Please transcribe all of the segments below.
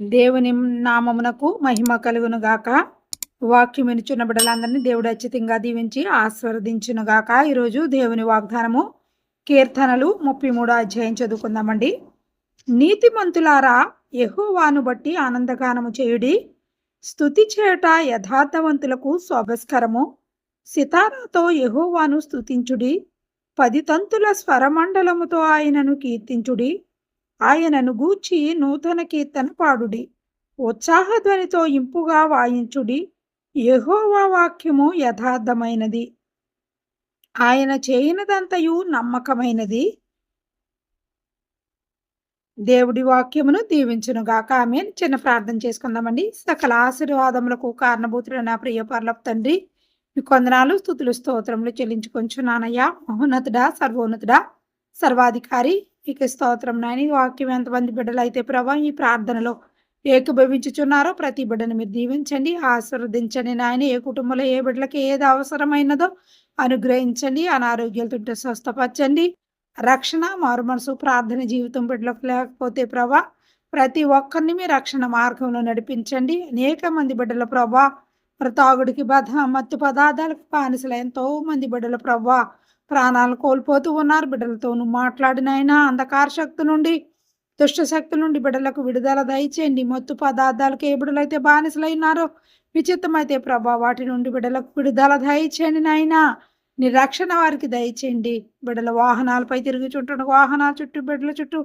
దేవుని నామమునకు మహిమ కలుగును గాక. వాక్యం వినుచున్న బిడ్డలందరినీ దేవుడు అచ్చితంగా దీవించి ఆస్వాదించును గాక. ఈరోజు దేవుని వాగ్దానము కీర్తనలు ముప్పై మూడో అధ్యాయం చదువుకుందామండి. నీతిమంతులారా యహోవాను బట్టి ఆనందగానము చేయుడి. స్థుతి చేయుట యథార్థవంతులకు శోభస్కరము. సితారాతో యహోవాను స్థుతించుడి పది తంతుల స్వరమండలముతో ఆయనను కీర్తించుడి. ఆయనను గూర్చి నూతన కీర్తన పాడుడి. ఉత్సాహధ్వనితో ఇంపుగా వాయించుడి. యహోవా వాక్యము యథార్థమైనది. ఆయన చేయనదంతయు నమ్మకమైనది. దేవుడి వాక్యమును దీవించునుగాక. ఆమె చిన్న ప్రార్థన చేసుకుందామండి. సకల ఆశీర్వాదములకు కారణభూతుడు నా ప్రియ పర్లపు తండ్రి మీ కొందనాలు స్థుతులు స్తోత్రములు చెల్లించుకొంచున్నానయ్యా. మహోన్నతుడా సర్వోన్నతుడా సర్వాధికారి ఇక స్తోత్రం నాయని. వాక్యం ఎంతమంది బిడ్డలు అయితే ప్రభా ఈ ప్రార్థనలో ఏకభవించుచున్నారో ప్రతి బిడ్డను మీరు దీవించండి ఆశీర్వదించండి నాయన. ఏ కుటుంబంలో ఏ బిడ్డలకి ఏది అవసరమైనదో అనుగ్రహించండి అనారోగ్యాలతో స్వస్థపరచండి. రక్షణ మారు మనసు ప్రార్థన జీవితం బిడ్డలకు లేకపోతే ప్రభా ప్రతి ఒక్కరిని మీ రక్షణ మార్గంలో నడిపించండి. అనేక మంది బిడ్డల ప్రభా తాగుడికి బధ మత్తు పదార్థాలకు బానిసలు ఎంతో మంది బిడ్డల ప్రభా ప్రాణాలు కోల్పోతూ ఉన్నారు. బిడ్డలతోనూ నువ్వు మాట్లాడినైనా అంధకార శక్తి నుండి దుష్ట శక్తి నుండి బిడ్డలకు విడుదల దయచేయండి. మత్తు పదార్థాలకు ఏ బిడ్డలైతే బానిసలైనారో విచిత్రమైతే ప్రభా వాటి నుండి బిడ్డలకు విడుదల దయచేయండి నాయనా. నీ రక్షణ వారికి దయచేయండి. బిడ్డల వాహనాలపై తిరుగుచుంటున్న వాహనాల చుట్టూ బిడ్డల చుట్టూ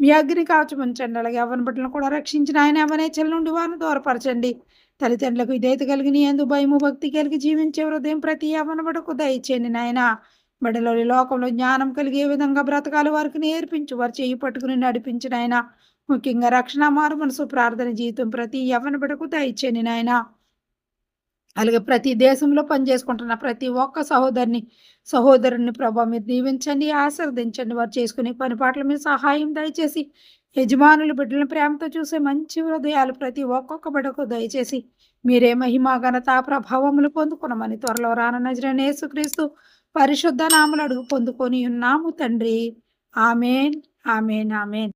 మీ అగ్ని కావచ్చు ఉంచండి అలాగే ఎవరి బిడ్డలను కూడా రక్షించిన ఆయన చెల్లి నుండి వారిని దూరపరచండి తల్లిదండ్రులకు ఇదైతే కలిగి నీ ఎందు భయము భక్తి కలిగి జీవించే హృదయం ప్రతి యవన బిడ్డకు దయచేయండి నాయనా. మెడలోని లోకంలో జ్ఞానం కలిగే విధంగా బ్రతకాలి. వారికి నేర్పించు వారు చేయి పట్టుకుని నడిపించిన ఆయన ముఖ్యంగా రక్షణ మారు మనసు ప్రార్థన జీవితం ప్రతి యవన బిడకు దయచేని నాయన. అలాగే ప్రతి దేశంలో పనిచేసుకుంటున్న ప్రతి ఒక్క సహోదరిని సహోదరుని ప్రభావ మీరు దీవించండి ఆశీర్వదించండి. వారు చేసుకునే పని పాటల మీద సహాయం దయచేసి యజమానులు బిడ్డలను ప్రేమతో చూసే మంచి హృదయాలు ప్రతి ఒక్కొక్క బిడ్డకు దయచేసి మీరే మహిమ ఘనత ప్రభావములు పొందుకున్నామని త్వరలో రాన నజరని యేసుక్రీస్తు పరిశుద్ధ నాములు అడుగు పొందుకొని ఉన్నాము తండ్రి. Amen amen amen.